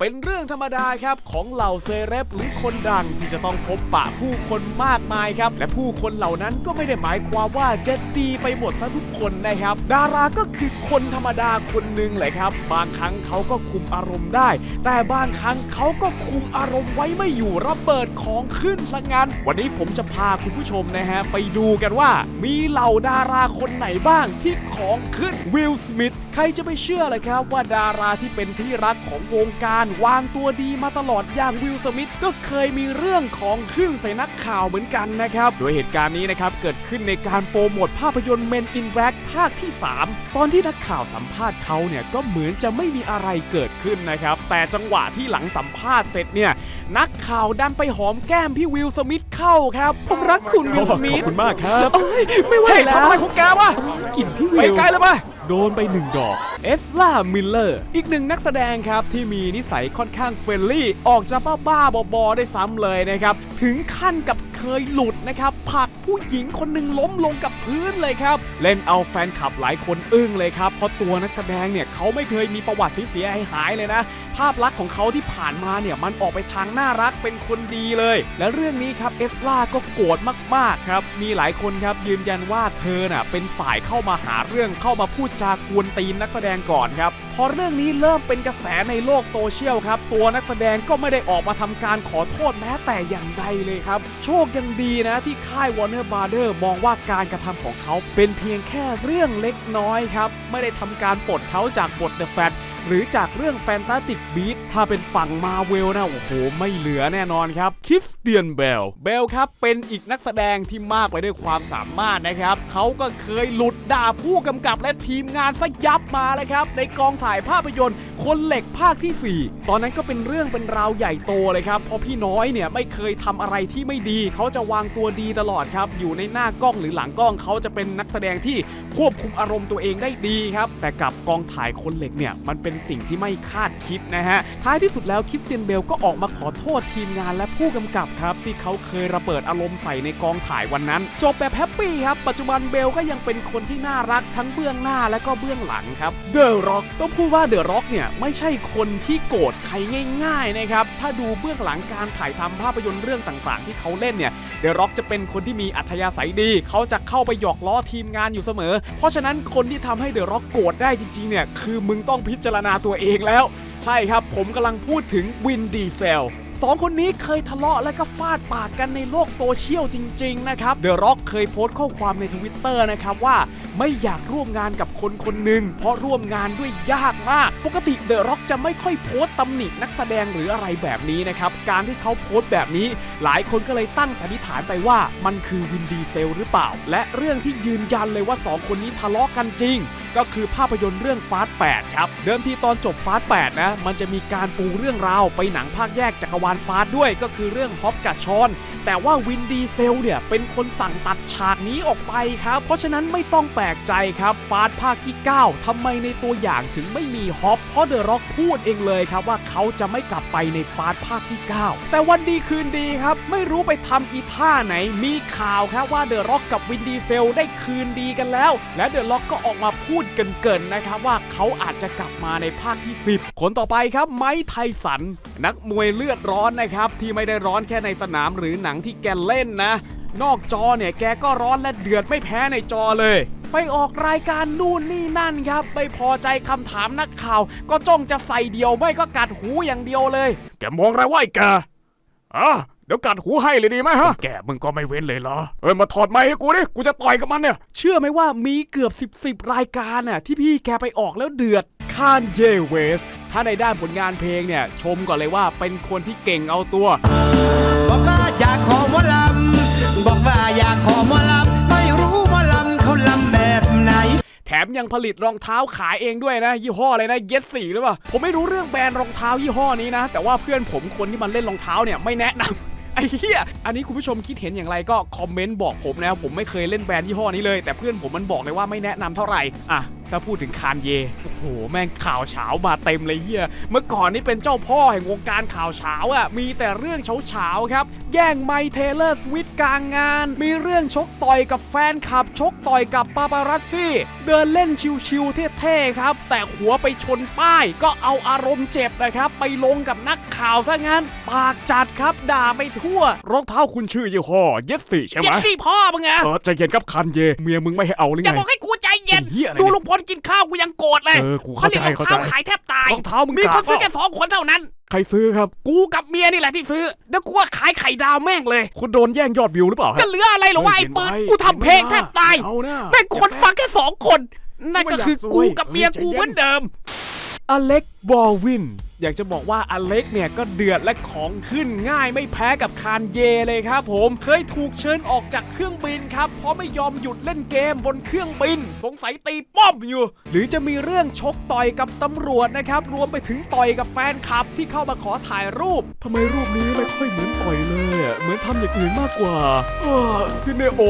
เป็นเรื่องธรรมดาครับของเหล่าเซเลบหรือคนดังที่จะต้องพบปะผู้คนมากมายครับ และผู้คนเหล่านั้นก็ไม่ได้หมายความว่าจะดีไปหมดซะทุกคนนะครับ ดาราก็คือคนธรรมดาคนหนึ่งแหละครับ บางครั้งเขาก็คุมอารมณ์ได้ แต่บางครั้งเขาก็คุมอารมณ์ไว้ไม่อยู่ระเบิดของขึ้นซะงั้นวันนี้ผมจะพาคุณผู้ชมนะฮะไปดูกันว่า มีเหล่าดาราคนไหนบ้างที่ของขึ้นวิลสมิธ ครจะไปเชื่อเลยครับว่าดาราที่เป็นที่รักของวงการวางตัวดีมาตลอดอย่างวิลสมิธก็เคยมีเรื่องของขึ้นใส่นักข่าวเหมือนกันนะครับ โดยเหตุการณ์นี้นะครับเกิดขึ้นในการโปรโมทภาพยนตร์ Men in Black ภาคที่ 3 ตอนที่นักข่าวสัมภาษณ์เขาเนี่ยก็เหมือนจะไม่มีอะไรเกิดขึ้นนะครับ แต่จังหวะที่หลังสัมภาษณ์เสร็จเนี่ยนักข่าวดันไปหอมแก้มพี่วิลสมิธเข้าครับ ผมรักคุณวิลสมิธขอบคุณมากครับเอ้ยไม่ไหวเฮ้ยแล้วทำอะไรของแกวะกลิ่นพี่วิวไปไกลเลยปะ โดนไปหนึ่งดอก เอสลา มิลเลอร์ อีกหนึ่งนักแสดงครับที่มีนิสัยค่อนข้างเฟรนลี่ ออกจะบ้าบ้าบอๆได้ซ้ำเลยนะครับ ถึงขั้นกับเคยหลุดนะครับผักผู้หญิงคนหนึ่งล้มลงกับพื้นเลยครับ เล่นเอาแฟนคลับหลายคนอึ้งเลยครับ เพราะตัวนักแสดงเนี่ยเขาไม่เคยมีประวัติเสียหายเลยนะ ภาพลักษณ์ของเขาที่ผ่านมาเนี่ยมันออกไปทางน่ารักเป็นคนดีเลย และเรื่องนี้ครับเอสลาก็โกรธมากๆครับมีหลายคนครับยืนยันว่าเธอน่ะเป็นฝ่ายเข้ามาหาเรื่องเข้ามาพูดจากวนตีนนักแสดงก่อนครับ พอเรื่องนี้เริ่มเป็นกระแสในโลกโซเชียลครับ ตัวนักแสดงก็ไม่ได้ออกมาทำการขอโทษแม้แต่อย่างใดเลยครับ โชคยังดีนะที่ค่าย Warner Brother มองว่าการกระทำของเขาเป็นเพียงแค่เรื่องเล็กน้อยครับ ไม่ได้ทำการปลดเขาจากบท The Fat หรือจากเรื่องแฟนตาติกบีทถ้าเป็นฝั่งมาเวลนะโอ้โห ไม่เหลือแน่นอนครับคริสเตียนเบลเบลครับ เป็นอีกนักแสดงที่มากไปด้วยความสามารถนะครับ เขาก็เคยหลุดด่าผู้กำกับและทีมงานซะยับมาเลยครับ ในกองถ่ายภาพยนตร์ คนเหล็กภาคทีสี่ 4 ตอนนั้นก็เป็นเรื่องเป็นราวใหญ่โตเลยครับเพราะพี่น้อยเนี่ยไม่เคยทำอะไรที่ไม่ดี เขาจะวางตัวดีตลอดครับ อยู่ในหน้ากล้องหรือหลังกล้องเขาจะเป็นนักแสดงที่ควบคุมอารมณ์ตัวเองได้ดีครับ แต่กับกองถ่ายคนเหล็กเนี่ยมันเป็นสิ่งที่ไม่คาดคิดนะฮะท้ายที่สุดแล้วคริสเตียนเบลก็ออกมาขอโทษทีมงานและผู้กำกับครับ ที่เขาเคยระเบิดอารมณ์ใส่ในกองถ่ายวันนั้น จบแบบแฮปปี้ครับปัจจุบันเบลก็ยังเป็นคนที่น่ารักทั้งเบื้องหน้าและก็เบื้องหลังครับเดอะร็อกต้องพูดว่าเดอะร็อกเนี่ยไม่ใช่คนที่โกรธใครง่ายๆนะครับถ้าดูเบื้องหลังการถ่ายทำภาพยนตร์เรื่องต่างๆ ที่เขาเล่นเนี่ยเดอะร็อกจะเป็นคนที่มีอัธยาศัยดี เขาจะเข้าไปหยอกล้อทีมงานอยู่เสมอ เพราะฉะนั้นคนที่ทำให้เดอะร็อกโกรธได้จริงๆเนี่ยคือมึงต้องพิจารณาตัวเองแล้ว ใช่ครับผมกำลังพูดถึงวินดีเซล สองคนนี้เคยทะเลาะและก็ฟาดปากกันในโลกโซเชียลจริง ๆ นะครับ เดอะร็อกเคยโพสต์ข้อความในทวิตเตอร์นะครับว่าไม่อยากร่วมงานกับคนคนหนึ่งเพราะร่วมงานด้วยยากมาก ปกติเดอะร็อกจะไม่ค่อยโพสต์ตำหนินักแสดงหรืออะไรแบบนี้นะครับ การที่เขาโพสต์แบบนี้ หลายคนก็เลยตั้งสันนิษฐานไปว่ามันคือวินดีเซลหรือเปล่า และเรื่องที่ยืนยันเลยว่าสองคนนี้ทะเลาะกันจริงก็คือภาพยนตร์เรื่องฟาส8ครับเดิมทีตอนจบฟาส8นะมันจะมีการปูเรื่องราวไปหนังภาคแยกจักรวาลฟาสด้วยก็คือเรื่องฮอปกับชอน แต่ว่าวินดีเซลเนี่ยเป็นคนสั่งตัดฉากนี้ออกไปครับเพราะฉะนั้นไม่ต้องแปลกใจครับฟาสภาคที่ 9ทำไมในตัวอย่างถึงไม่มีฮอปเพราะเดอะร็อกพูดเองเลยครับว่าเขาจะไม่กลับไปในฟาสภาคที่ 9 แต่วันดีคืนดีครับ ไม่รู้ไปทำอีท่าไหนมีข่าวครับว่าเดอะร็อกกับวินดีเซลได้คืนดีกันแล้ว และเดอะร็อกก็ออกมาพูดเกินๆนะครับว่าเขาอาจจะกลับมาในภาคที่ 10 คนต่อไปครับไมค์ไทสัน นักมวยเลือดร้อนนะครับที่ไม่ได้ร้อนแค่ในสนามหรือหนังที่แกเล่นนะ นอกจอเนี่ยแกก็ร้อนและเดือดไม่แพ้ในจอเลยไปออกรายการนู่นนี่นั่นครับ ไม่พอใจคำถามนักข่าว ก็จ้องจะใส่เดียวไม่ก็กัดหูอย่างเดียวเลย แกมองอะไรวะไอ้แกอะ เดี๋ยวกัดหูให้เลยดีไหมฮะ แกมึงก็ไม่เว้นเลยเหรอ เอ้ยมาถอดไม้ให้กูดิ กูจะต่อยกับมันเนี่ย เชื่อไหมว่ามีเกือบ 10 10รายการน่ะที่พี่แกไปออกแล้วเดือดคานเยเวส ถ้าในด้านผลงานเพลงเนี่ย ชมก่อนเลยว่าเป็นคนที่เก่งเอาตัว บอกว่าอยากขอหมอลำบอกว่าอยากขอหมอลำไม่รู้หมอลำเขาลำแบบไหนแถมยังผลิตรองเท้าขายเองด้วยนะ ยี่ห้ออะไรนะเยสสี่หรือเปล่าผมไม่รู้เรื่องแบรนด์รองเท้ายี่ห้อนี้นะ แต่ว่าเพื่อนผมคนที่มันเล่นรองเท้าเนี่ยไม่แนะนำ ไอ้เหี้ยอันนี้คุณผู้ชมคิดเห็นอย่างไรก็คอมเมนต์บอกผมนะครับผมไม่เคยเล่นแบรนด์ยี่ห้อนี้เลย แต่เพื่อนผมมันบอกเลยว่าไม่แนะนำเท่าไหร่อะ ถ้าพูดถึงคานเย โอ้โห แม่งข่าวเฉามาเต็มเลยเฮียเมื่อก่อนนี่เป็นเจ้าพ่อแห่งวงการข่าวเฉาอะ มีแต่เรื่องเฉาเฉาๆครับ แย่งไมค์เทเลอร์สวิตกลางงาน มีเรื่องชกต่อยกับแฟนคลับ ชกต่อยกับปาปารัสซี่ เดินเล่นชิวๆเท่ๆครับ แต่หัวไปชนป้ายก็เอาอารมณ์เจ็บนะครับ ไปลงกับนักข่าวซะงั้น ปากจัดครับด่าไปทั่ว รองเท้าคุณชื่อยี่ห้อเยสซี่ใช่ไหมเจ็บที่พ่อมึงอะเออใจเย็นครับคันเย เมียมึงไม่ให้เอาหรือจะไงบอกให้กูใจ เย็นเป็น เหี้ยอะไรดูลุงพลกินข้าวกูยังโกรธเลยเออกูเข้าใจรียกรองเท้าเข้าใจขายแทบตายรองเท้ามึงมีคนกะซื้อเปแค่ล่าสองคนเท่านั้น ใครซื้อครับ กูกับเมียนี่แหละที่ซื้อ แล้วกูก็ขายไข่ดาวแม่งเลย คุณโดนแย่งยอดวิวหรือเปล่าจะเหลืออะไรหรอวะไอ้ปืนเห็นไหมกูทำเพลงแทบตาย เอานะ แม่งคนฟังแค่สองคน นั่นก็คือกูกับเมียเออใจกูเย็นเหมือนเดิม อเล็กบอลวิน อยากจะบอกว่าอเล็กเนี่ยก็เดือดและของขึ้นง่ายไม่แพ้กับคานเยเลยครับผมเคยถูกเชิญออกจากเครื่องบินครับ เพราะไม่ยอมหยุดเล่นเกมบนเครื่องบิน สงสัยตีป้อมอยู่ หรือจะมีเรื่องชกต่อยกับตำรวจนะครับ รวมไปถึงต่อยกับแฟนคลับที่เข้ามาขอถ่ายรูปทำไมรูปนี้ไม่ค่อยเหมือนต่อยเลยอะเหมือนทำอย่างอื่นมากกว่าเออซิเนโอ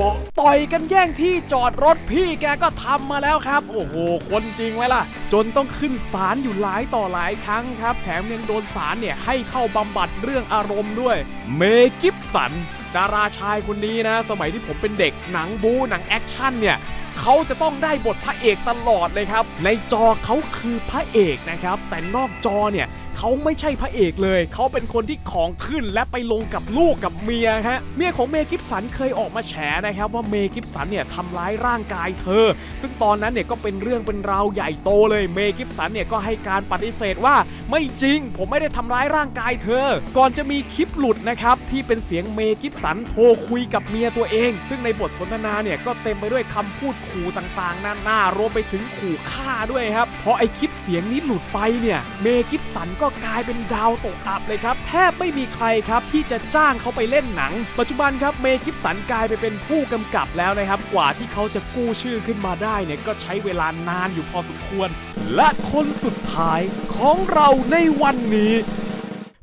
ต่อยกันแย่งที่จอดรถพี่แกก็ทำมาแล้วครับ โอ้โหคนจริงไหมล่ะ จนต้องขึ้นศาลอยู่หลายต่อหลายครั้งครับแถมยังโดนสารเนี่ยให้เข้าบำบัดเรื่องอารมณ์ด้วย เมกิฟสัน ดาราชายคนนี้นะ สมัยที่ผมเป็นเด็กหนังบูหนังแอคชั่นเนี่ยเขาจะต้องได้บทพระเอกตลอดเลยครับ ในจอเขาคือพระเอกนะครับ แต่นอกจอเนี่ย เขาไม่ใช่พระเอกเลย เขาเป็นคนที่ของขึ้นและไปลงกับลูกกับเมียฮะเมียของเมกิฟสันเคยออกมาแฉนะครับว่าเมกิฟสันเนี่ยทำร้ายร่างกายเธอ ซึ่งตอนนั้นเนี่ยก็เป็นเรื่องเป็นราวใหญ่โตเลยเมกิฟสันเนี่ยก็ให้การปฏิเสธว่าไม่จริง ผมไม่ได้ทำร้ายร่างกายเธอ ก่อนจะมีคลิปหลุดนะครับที่เป็นเสียงเมกิฟสันโทรคุยกับเมียตัวเอง ซึ่งในบทสนทนาเนี่ยก็เต็มไปด้วยคำพูดขู่ต่างๆนานารวมไปถึงขู่ฆ่าด้วยครับพอไอคลิปเสียงนี้หลุดไปเนี่ยเมกิฟสันก็กลายเป็นดาวตกอับเลยครับ แทบไม่มีใครครับที่จะจ้างเขาไปเล่นหนัง ปัจจุบันครับเมกิฟสันกลายไปเป็นผู้กำกับแล้วนะครับ กว่าที่เขาจะกู้ชื่อขึ้นมาได้เนี่ยก็ใช้เวลานานอยู่พอสมควร และคนสุดท้ายของเราในวันนี้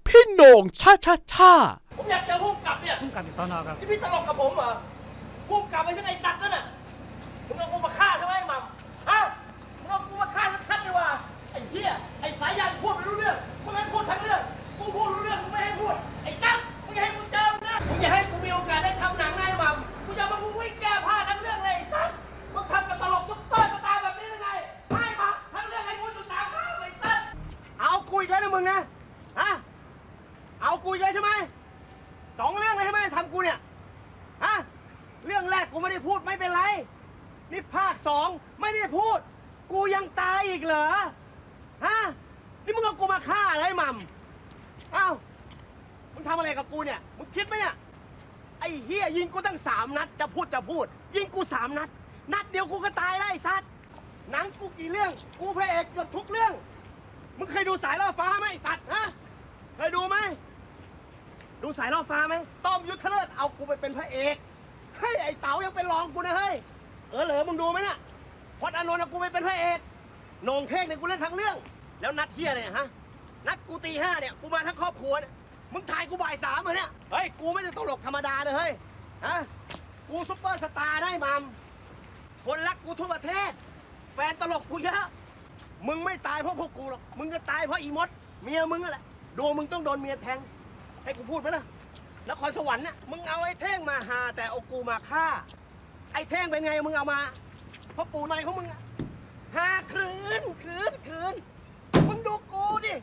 พี่โหน่งชาชาชาผมอยากเจอผู้กำกับเนี่ยพุ่งกลับที่สอนอครับที่พี่ตลกกับผมเหรอผู้กำกับไอ้ที่ไอ้สัตว์นั่นน่ะ มึงนะฮะเอากูอีกแล้วใช่ไหมสองเรื่องเลยใช่ไหมทำกูเนี่ยฮะเรื่องแรกกูไม่ได้พูดไม่เป็นไร นี่ภาคสองไม่ได้พูด กูยังตายอีกเหรอฮะนี่มึงเอากูมาฆ่าอะไรมัมเอ้ามึงทำอะไรกับกูเนี่ยมึงคิดไหมเนี่ยไอ้เฮียยิงกูตั้งสามนัด จะพูดจะพูด ยิงกูสามนัด นัดเดียวกูก็ตายแล้วไอ้สัตว์หนังกูกี่เรื่อง กูพระเอกเกือบทุกเรื่อง มึงเคยดูสายล่อฟ้าไหมสัตว์ฮะเคยดูไหมดูสายล่อฟ้าไหมต้อมยุทธเลิศเอากูไปเป็นพระเอกเฮ้ไอ้เต๋ายังเป็นรองกูนะเฮ้ยเออเหรอมึงดูไหมน่ะพจน์อานนท์เอากูไปเป็นพระเอกโหนงเท่งเนี่ยกูเล่นทั้งเรื่อง แล้วนัดเที่ยเนี่ยฮะนัดกูตีห้าเนี่ยกูมาทั้งครอบครัวเนี่ยมึงถ่ายกูบ่ายสามเลยเนี่ยเฮ้ยกูไม่ได้ตลกธรรมดาเลยเฮ้ยฮะกูซุปเปอร์สตาร์ได้มัมคนรักกูทั่วประเทศ แฟนตลกกูเยอะ มึงไม่ตายเพราะพวกกูหรอก มึงก็ตายเพราะอีมด เมียมึงนั่นแหละ โดมึงต้องโดนเมียแทง ให้กูพูดไหมล่ะ นครสวรรค์น่ะ มึงเอาไอ้เท่งมาหา แต่เอากูมาฆ่า ไอ้เท่งเป็นไงมึงเอามา เพราะปู่นายของมึงอะหาคืนคืนคืนมึงดูกูดิ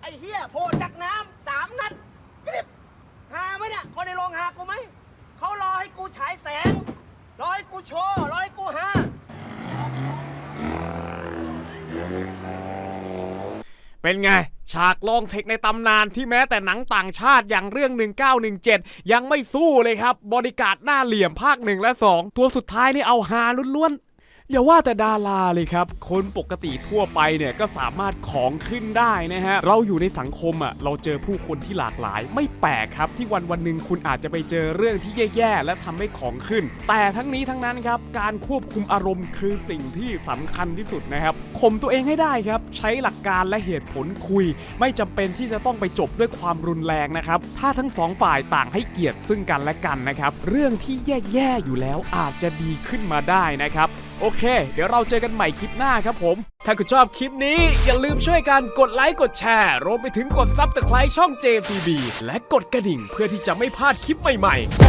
ไอ้เฮียโพจากน้ำสามนัดกริบหาไหมเนี่ยคนในโรงหากูไหม เขารอให้กูฉายแสง รอให้กูโชว์ รอให้กูหา เป็นไง ฉากลองเทคในตำนานที่แม้แต่หนังต่างชาติอย่างเรื่อง 1917 ยังไม่สู้เลยครับ บริการหน้าเหลี่ยมภาค 1 และ 2 ตัวสุดท้ายนี่เอาฮาล้วนๆ อย่าว่าแต่ดาราเลยครับ คนปกติทั่วไปเนี่ยก็สามารถของขึ้นได้นะฮะ เราอยู่ในสังคมอะ เราเจอผู้คนที่หลากหลาย ไม่แปลกครับ ที่วันวันหนึ่งคุณอาจจะไปเจอเรื่องที่แย่ๆ และทำให้ของขึ้น แต่ทั้งนี้ทั้งนั้นครับ การควบคุมอารมณ์คือสิ่งที่สำคัญที่สุดนะครับข่มตัวเองให้ได้ครับ ใช้หลักการและเหตุผลคุย ไม่จำเป็นที่จะต้องไปจบด้วยความรุนแรงนะครับ ถ้าทั้งสองฝ่ายต่างให้เกียรติซึ่งกันและกันนะครับ เรื่องที่แย่ๆ อยู่แล้วอาจจะดีขึ้นมาได้นะครับ โอเคเดี๋ยวเราเจอกันใหม่คลิปหน้าครับผม ถ้าคุณชอบคลิปนี้อย่าลืมช่วยกันกดไลค์กดแชร์รวมไปถึงกดซับสไครต์ช่อง JCB และกดกระดิ่งเพื่อที่จะไม่พลาดคลิปใหม่ๆ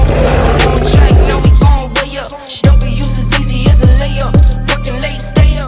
on track, now we gon' way up. W's as easy as a layup. Working late, stay